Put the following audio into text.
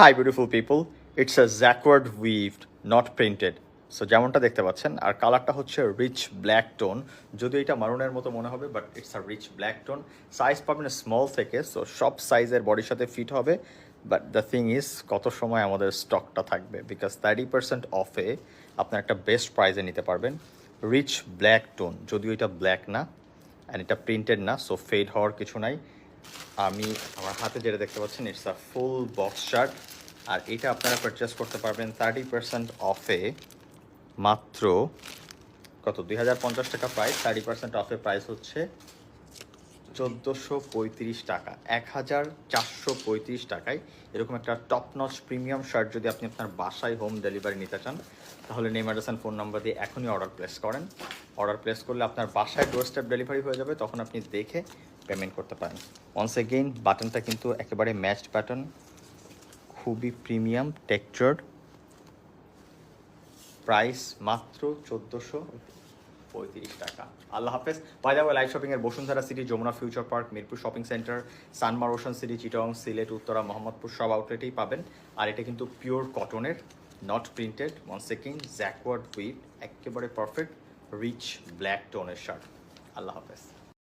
Hi beautiful people it's a jacquard weaved not printed so যেমনটা দেখতে পাচ্ছেন, আর কালারটা হচ্ছে রিচ ব্ল্যাক টোন যদিও এটা মারুনের মতো মনে হবে but it's a rich black tone size পাবেন স্মল থেকে সো সব সাইজের বডির সাথে ফিট হবে। বাট দ্য থিং ইজ কত সময় আমাদের স্টকটা থাকবে? বিকজ থার্টি পার্সেন্ট অফে আপনার একটা বেস্ট প্রাইজে নিতে পারবেন। রিচ ব্ল্যাক টোন যদিও এটা ব্ল্যাক না অ্যান্ড এটা প্রিন্টেড না সো ফেড হওয়ার কিছু নাই। আমি আমার হাতে যেটা দেখতে পাচ্ছেন it's a full box shirt আর এটা আপনারা পারচেস করতে পারবেন থার্টি পার্সেন্ট অফে মাত্র কত? দুই হাজার পঞ্চাশ টাকা প্রাইস থার্টি পার্সেন্ট অফে প্রাইস হচ্ছে চোদ্দোশো পঁয়ত্রিশ টাকা। এক হাজার চারশো পঁয়ত্রিশ টাকায় এরকম একটা টপ নচ প্রিমিয়াম শার্ট যদি আপনি আপনার বাসায় হোম ডেলিভারি নিতে চান, তাহলে নেমার্ডাসান ফোন নাম্বার দিয়ে এখনই অর্ডার প্লেস করেন। অর্ডার প্লেস করলে আপনার বাসায় ডোর স্টেপ ডেলিভারি হয়ে যাবে, তখন আপনি দেখে পেমেন্ট করতে পারেন। ওয়ান্স এগেইন বাটনটা কিন্তু একেবারে ম্যাচড বাটন খুবই প্রিমিয়াম টেকচার্ড প্রাইস মাত্র চোদ্দোশো পঁয়ত্রিশ টাকা। আল্লাহ হাফেজ। By the way live shopping এর Bashundhara city Jamuna future park Mirpur shopping centre Sanmar ocean city Chittagong Sylhet Uttara Mohammadpur সব আউটলেটেই পাবেন। আর এটা কিন্তু পিওর কটনের not printed second jacquard with একেবারে পারফেক্ট রিচ ব্ল্যাক টোনের শার্ট আল্লাহ হাফেজ।